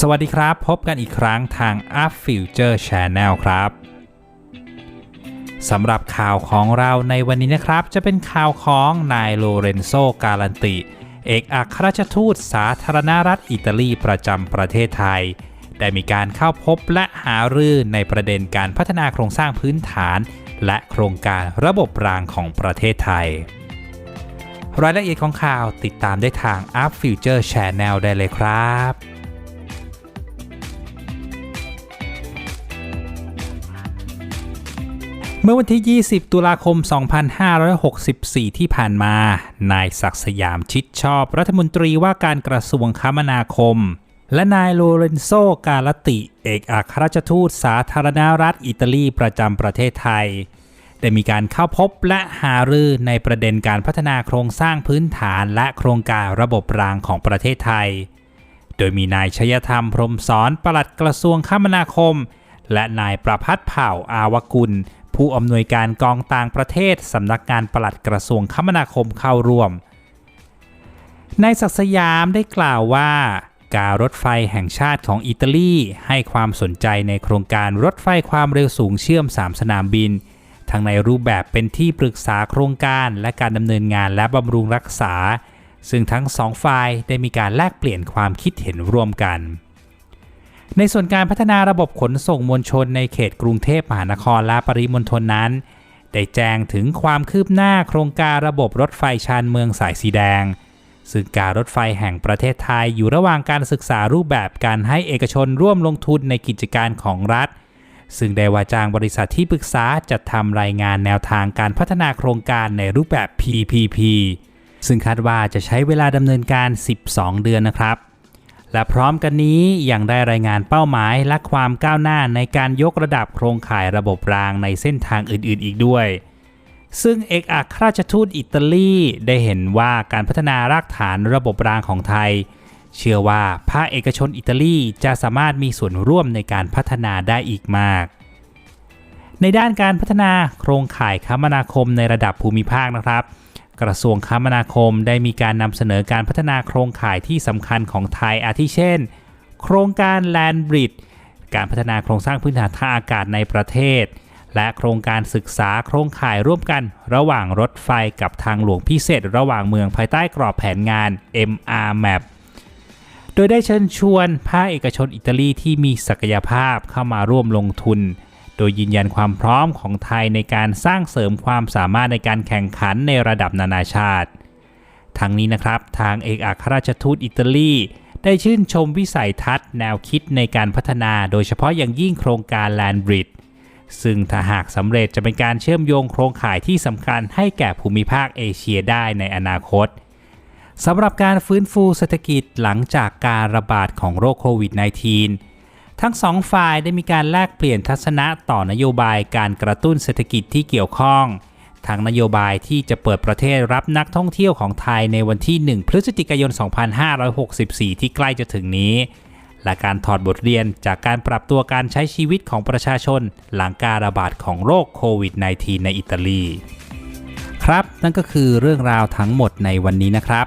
สวัสดีครับ พบกันอีกครั้งทาง Up Future Channel ครับสำหรับข่าวของเราในวันนี้นะครับ จะเป็นข่าวของนายโลเรนโซกาลันติ เอกอัครราชทูตสาธารณรัฐอิตาลีประจำประเทศไทย ได้มีการเข้าพบและหารือในประเด็นการพัฒนาโครงสร้างพื้นฐาน และโครงการระบบรางของประเทศไทย รายละเอียดของข่าวติดตามได้ทาง Up Future Channel ได้เลยครับ เมื่อวันที่ 20 ตุลาคม 2564 ที่ผ่านมา นายศักดิ์สยามชิดชอบรัฐมนตรีว่าการกระทรวงคมนาคม และนายโลเรนโซกาลติ เอกอัครราชทูตสาธารณรัฐอิตาลีประจำประเทศไทย ได้มีการเข้าพบและหารือในประเด็นการพัฒนาโครงสร้างพื้นฐานและโครงการระบบรางของประเทศไทย โดยมีนายชยธรรมพรมสอนปลัดกระทรวงคมนาคมและนายประพัฒน์เผ่าอาวกุล ผู้อำนวยการกองต่างประเทศสำนักงานปลัดกระทรวงคมนาคมเข้าร่วม นายศักย์สยามได้กล่าวว่า การรถไฟแห่งชาติของอิตาลีให้ความสนใจในโครงการรถไฟความเร็วสูงเชื่อม 3 สนามบิน ทั้งในรูปแบบเป็นที่ปรึกษาโครงการและการดำเนินงานและบำรุงรักษา ซึ่งทั้งสองฝ่ายได้มีการแลกเปลี่ยนความคิดเห็นร่วมกัน ในส่วนการพัฒนาระบบขนส่งมวลชนในเขตกรุงเทพมหานครและปริมณฑลนั้น ได้แจ้งถึงความคืบหน้าโครงการระบบรถไฟชานเมืองสายสีแดง ซึ่งการรถไฟแห่งประเทศไทยอยู่ระหว่างการศึกษารูปแบบการให้เอกชนร่วมลงทุนในกิจการของรัฐ ซึ่งได้ว่าจ้างบริษัทที่ปรึกษาจัดทำรายงานแนวทางการพัฒนาโครงการในรูปแบบ PPP ซึ่งคาดว่าจะใช้เวลาดำเนินการ 12 เดือนนะครับ และพร้อมกันนี้ยังได้รายงานเป้าหมายและความก้าวหน้าในการยกระดับโครงข่ายระบบรางในเส้นทางอื่นๆ อีกด้วย ซึ่งเอกอัครราชทูตอิตาลีได้เห็นว่าการพัฒนารากฐานระบบรางของไทย เชื่อว่าภาคเอกชนอิตาลีจะสามารถมีส่วนร่วมในการพัฒนาได้อีกมาก ในด้านการพัฒนาโครงข่ายคมนาคมในระดับภูมิภาคนะครับ กระทรวงคมนาคมได้มีการนำเสนอการพัฒนาโครงข่ายที่สำคัญของไทยอาทิเช่น โครงการ Land Bridge การพัฒนาโครงสร้างพื้นฐานทางอากาศในประเทศ และโครงการศึกษาโครงข่ายร่วมกันระหว่างรถไฟกับทางหลวงพิเศษ ระหว่างเมืองภายใต้กรอบแผนงาน MR Map โดยได้เชิญชวนภาคเอกชนอิตาลีที่มีศักยภาพเข้ามาร่วมลงทุน โดยยืนยันความพร้อมของไทยในการสร้างเสริมความสามารถในการแข่งขันในระดับนานาชาติ ทั้งนี้นะครับ ทางเอกอัครราชทูตอิตาลีได้ชื่นชมวิสัยทัศน์แนวคิดในการพัฒนาโดยเฉพาะอย่างยิ่งโครงการ Land Bridge ซึ่งถ้าหากสำเร็จจะเป็นการเชื่อมโยงโครงข่ายที่สำคัญให้แก่ภูมิภาคเอเชียได้ในอนาคตสำหรับการฟื้นฟูเศรษฐกิจหลังจากการระบาดของโรคโควิด -19 ทั้งสองฝ่ายได้มีการแลกเปลี่ยนทัศนะต่อนโยบายการกระตุ้นเศรษฐกิจที่เกี่ยวข้องทั้งนโยบายที่จะเปิดประเทศรับนักท่องเที่ยวของไทยในวันที่ 1 พฤศจิกายน 2564 ที่ใกล้จะถึงนี้ และการถอดบทเรียนจากการปรับตัวการใช้ชีวิตของประชาชน หลังการระบาดของโรคโควิด -19 ในอิตาลี ครับ นั่นก็คือเรื่องราวทั้งหมดในวันนี้นะครับ